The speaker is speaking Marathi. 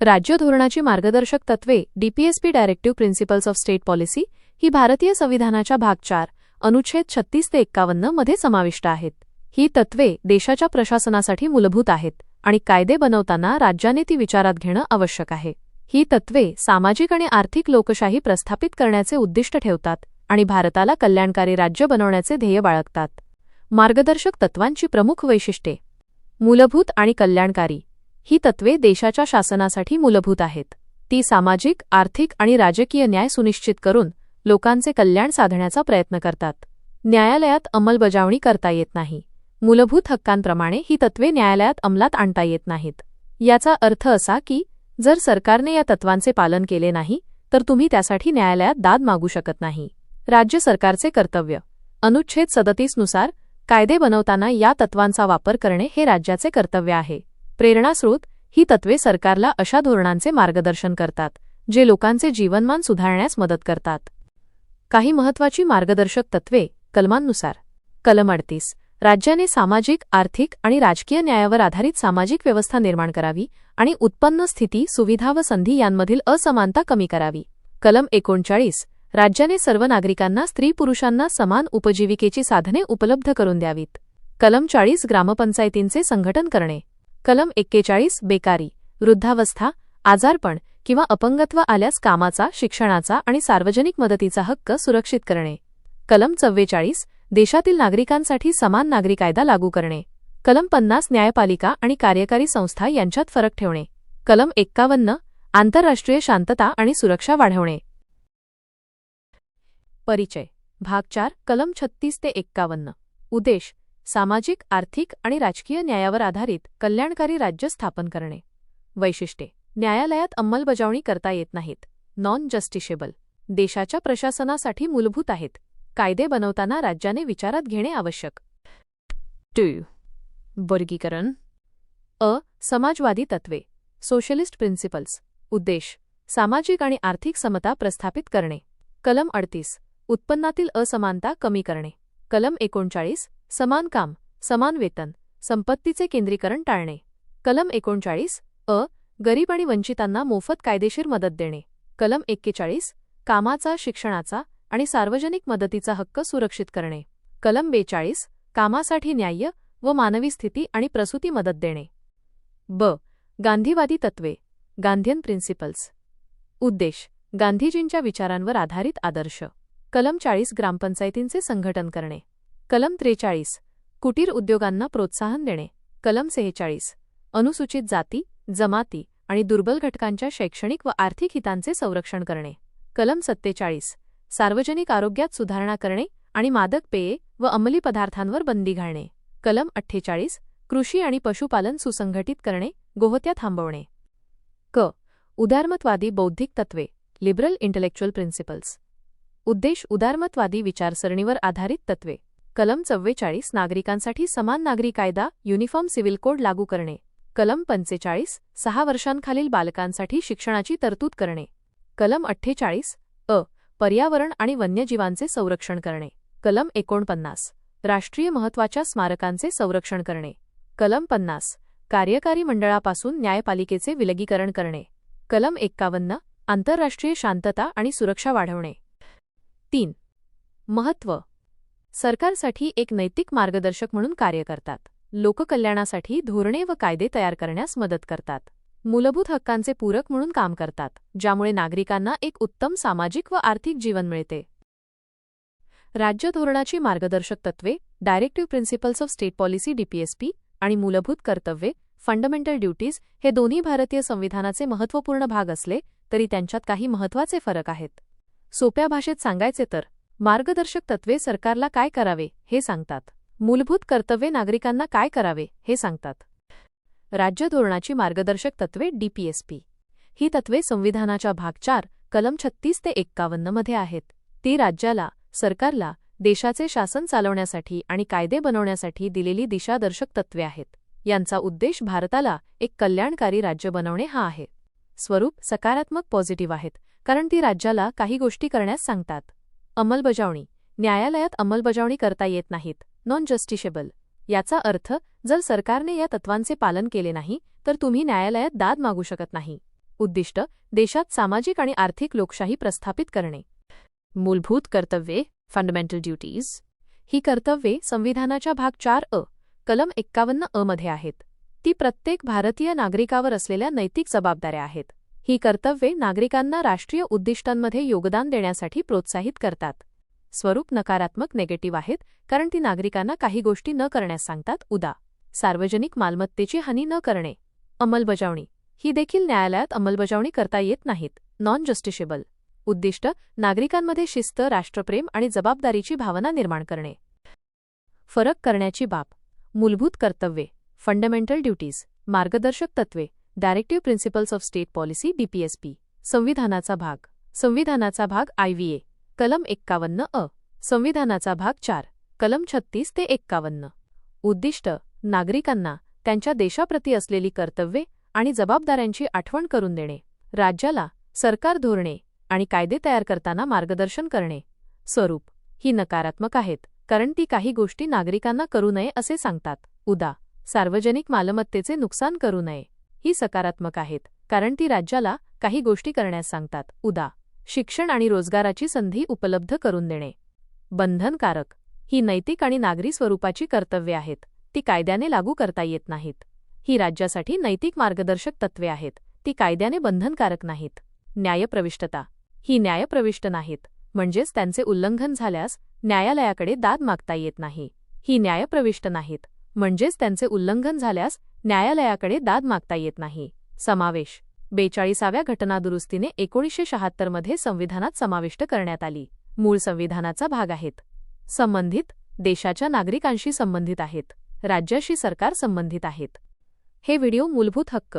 राज्य धोरणाची मार्गदर्शक तत्वे DPSP directive principles of state policy ही भारतीय संविधानाच्या भाग चार अनुच्छेद छत्तीस ते एक्कावन्नमध्ये समाविष्ट आहेत. ही तत्वे देशाच्या प्रशासनासाठी मूलभूत आहेत आणि कायदे बनवताना राज्याने ती विचारात घेणं आवश्यक आहे. ही तत्वे सामाजिक आणि आर्थिक लोकशाही प्रस्थापित करण्याचे उद्दिष्ट ठेवतात आणि भारताला कल्याणकारी राज्य बनवण्याचे ध्येय बाळगतात. मार्गदर्शक तत्वांची प्रमुख वैशिष्ट्ये. मूलभूत आणि कल्याणकारी. ही तत्वे देशाच्या शासनासाठी मूलभूत आहेत. ती सामाजिक आर्थिक आणि राजकीय न्याय सुनिश्चित करून लोकांचे कल्याण साधण्याचा प्रयत्न करतात. न्यायालयात अंमलबजावणी करता येत नाही. मूलभूत हक्कांप्रमाणे ही तत्वे न्यायालयात अंमलात आणता येत नाहीत. याचा अर्थ असा की जर सरकारने या तत्वांचे पालन केले नाही तर तुम्ही त्यासाठी न्यायालयात दाद मागू शकत नाही. राज्य सरकारचे कर्तव्य. अनुच्छेद सदतीसनुसार कायदे बनवताना या तत्वांचा वापर करणे हे राज्याचे कर्तव्य आहे. प्रेरणास्रोत ही तत्वे सरकारला अशा धोरणांचे मार्गदर्शन करतात जे लोकांचे जीवनमान सुधारण्यास मदत करतात. काही महत्वाची मार्गदर्शक तत्वे कलमांनुसार. कलम अडतीस. राज्याने सामाजिक आर्थिक आणि राजकीय न्यायावर आधारित सामाजिक व्यवस्था निर्माण करावी आणि उत्पन्न स्थिती सुविधा व संधी यांमधील असमानता कमी करावी. कलम एकोणचाळीस. राज्याने सर्व नागरिकांना स्त्री पुरुषांना समान उपजीविकेची साधने उपलब्ध करून द्यावीत. कलम चाळीस ग्रामपंचायतींचे संघटन करणे. कलम एक्केचाळीस बेकारी वृद्धावस्था आजारपण किंवा अपंगत्व आल्यास कामाचा शिक्षणाचा आणि सार्वजनिक मदतीचा हक्क सुरक्षित करणे. कलम चव्वेचाळीस देशातील नागरिकांसाठी समान नागरी कायदा लागू करणे. कलम पन्नास न्यायपालिका आणि कार्यकारी संस्था यांच्यात फरक ठेवणे. कलम एक्कावन्न आंतरराष्ट्रीय शांतता आणि सुरक्षा वाढवणे. परिचय भाग चार कलम छत्तीस ते एक्कावन्न. उद्देश सामाजिक आर्थिक आणि राजकीय न्यायावर आधारित कल्याणकारी राज्य स्थापन करणे. वैशिष्ट्ये. न्यायालयात अंमलबजावणी करता येत नाहीत. नॉन जस्टिशेबल देशाच्या प्रशासनासाठी मूलभूत आहेत. कायदे बनवताना राज्याने विचारात घेणे आवश्यक. टू. वर्गीकरण. अ. समाजवादी तत्वे सोशलिस्ट प्रिन्सिपल्स. उद्देश. सामाजिक आणि आर्थिक समता प्रस्थापित करणे. कलम अडतीस. उत्पन्नातील असमानता कमी करणे. कलम एकोणचाळीस. समान काम समान वेतन संपत्तीचे केंद्रीकरण टाळणे. कलम एकोणचाळीस अ गरीब आणि वंचितांना मोफत कायदेशीर मदत देणे. कलम एक्केचाळीस कामाचा शिक्षणाचा आणि सार्वजनिक मदतीचा हक्क सुरक्षित करणे. कलम बेचाळीस कामासाठी न्याय्य व मानवी स्थिती आणि प्रसूती मदत देणे. ब गांधीवादी तत्वे गांधीयन प्रिन्सिपल्स. उद्देश गांधीजींच्या विचारांवर आधारित आदर्श. कलम चाळीस ग्रामपंचायतींचे संघटन करणे. कलम त्रेचाळीस. कुटीर उद्योगांना प्रोत्साहन देणे. कलम सेहेचाळीस. अनुसूचित जाती जमाती आणि दुर्बल घटकांच्या शैक्षणिक व आर्थिक हितांचे संरक्षण करणे. कलम सत्तेचाळीस. सार्वजनिक आरोग्यात सुधारणा करणे आणि मादक पेये व अंमली पदार्थांवर बंदी घालणे. कलम अठ्ठेचाळीस. कृषी आणि पशुपालन सुसंघटित करणे गोहत्या थांबवणे. क. उदारमतवादी बौद्धिक तत्वे लिबरल इंटेलेक्च्युअल प्रिन्सिपल्स उद्देश उदारमतवादी विचारसरणीवर आधारित तत्वे कलम चव्वेचाळीस नागरिकांसाठी समान नागरी कायदा युनिफॉर्म सिव्हिल कोड लागू करणे. कलम पंचेचाळीस सहा वर्षांखालील बालकांसाठी शिक्षणाची तरतूद करणे. कलम अठ्ठेचाळीस अ पर्यावरण आणि वन्यजीवांचे संरक्षण करणे. कलम एकोणपन्नास राष्ट्रीय महत्त्वाच्या स्मारकांचे संरक्षण करणे. कलम पन्नास कार्यकारी मंडळापासून न्यायपालिकेचे विलगीकरण करणे. कलम एक्कावन्न आंतरराष्ट्रीय शांतता आणि सुरक्षा वाढवणे. तीन महत्त्व. सरकारसाठी एक नैतिक मार्गदर्शक म्हणून कार्य करतात. लोककल्याणासाठी धोरणे व कायदे तयार करण्यास मदत करतात. मूलभूत हक्कांचे पूरक म्हणून काम करतात ज्यामुळे नागरिकांना एक उत्तम सामाजिक व आर्थिक जीवन मिळते. राज्य धोरणाची मार्गदर्शक तत्वे directive principles of state policy DPSP आणि मूलभूत कर्तव्ये फंडमेंटल ड्युटीज हे दोन्ही भारतीय संविधानाचे महत्त्वपूर्ण भाग असले तरी त्यांच्यात काही महत्त्वाचे फरक आहेत. सोप्या भाषेत सांगायचे तर मार्गदर्शक तत्वे सरकारला काय करावे हे सांगतात. मूलभूत कर्तव्ये नागरिकांना काय करावे हे सांगतात. राज्य धोरणाची मार्गदर्शक तत्वे डीपीएसपी ही तत्वे संविधानाच्या भाग चार कलम छत्तीस ते एक्कावन्नमध्ये आहेत. ती राज्याला सरकारला देशाचे शासन चालवण्यासाठी आणि कायदे बनवण्यासाठी दिलेली दिशादर्शक तत्वे आहेत. यांचा उद्देश भारताला एक कल्याणकारी राज्य बनवणे हा आहे. स्वरूप सकारात्मक पॉझिटिव्ह आहेत कारण ती राज्याला काही गोष्टी करण्यास सांगतात. अंमलबजावणी. न्यायालयात अंमलबजावणी करता येत नाहीत. नॉन जस्टिशेबल याचा अर्थ जर सरकारने या तत्वांचे पालन केले नाही तर तुम्ही न्यायालयात दाद मागू शकत नाही. उद्दिष्ट देशात सामाजिक आणि आर्थिक लोकशाही प्रस्थापित करणे. मूलभूत कर्तव्ये फंडामेंटल ड्युटीज ही कर्तव्ये संविधानाच्या भाग चार अ कलम एक्कावन्न अ मध्ये आहेत. ती प्रत्येक भारतीय नागरिकावर असलेल्या नैतिक जबाबदाऱ्या आहेत. ही कर्तव्ये नागरिकांना राष्ट्रीय उद्दिष्टांमध्ये योगदान देण्यासाठी प्रोत्साहित करतात. स्वरूप नकारात्मक नेगेटिव्ह आहेत कारण ती नागरिकांना काही गोष्टी न करण्यास सांगतात. उदा. सार्वजनिक मालमत्तेची हानी न करणे. अंमलबजावणी. ही देखील न्यायालयात अंमलबजावणी करता येत नाहीत. नॉन जस्टिशेबल उद्दिष्ट नागरिकांमध्ये शिस्त राष्ट्रप्रेम आणि जबाबदारीची भावना निर्माण करणे. फरक करण्याची बाब. मूलभूत कर्तव्ये. फंडमेंटल ड्युटीज मार्गदर्शक तत्त्वे directive principles of state policy DPSP संविधानाचा भाग. संविधानाचा भाग आयव्हीए कलम एक्कावन्न अ. संविधानाचा भाग चार. कलम छत्तीस ते एक्कावन्न. उद्दिष्ट. नागरिकांना त्यांच्या देशाप्रती असलेली कर्तव्ये आणि जबाबदाऱ्यांची आठवण करून देणे. राज्याला सरकार धोरणे आणि कायदे तयार करताना मार्गदर्शन करणे. स्वरूप. ही नकारात्मक आहेत कारण ती काही गोष्टी नागरिकांना करू नये असे सांगतात. उदा. सार्वजनिक मालमत्तेचे नुकसान करू नये. ही सकारात्मक आहेत कारण ती राज्याला काही गोष्टी करण्यास सांगतात. उदा. शिक्षण आणि रोजगाराची संधी उपलब्ध करून देणे. बंधनकारक. ही नैतिक आणि नागरी स्वरूपाची कर्तव्ये आहेत. ती कायद्याने लागू करता येत नाहीत. ही राज्यासाठी नैतिक मार्गदर्शक तत्त्वे आहेत. ती कायद्याने बंधनकारक नाहीत. न्यायप्रविष्टता. ही न्यायप्रविष्ट नाहीत. म्हणजेच त्यांचे उल्लंघन झाल्यास न्यायालयाकडे दाद मागता येत नाही. ही न्यायप्रविष्ट नाहीत. म्हणजेच त्यांचे उल्लंघन झाल्यास न्यायालयाकडे दाद मागता येत नाही. समावेश. बेचाळीसाव्या घटनादुरुस्तीने एकोणीसशे शहात्तरमध्ये संविधानात समाविष्ट करण्यात आली. मूळ संविधानाचा भाग आहेत. संबंधित देशाच्या नागरिकांशी संबंधित आहेत. राज्याशी सरकार संबंधित आहेत. हे व्हिडिओ मूलभूत हक्क.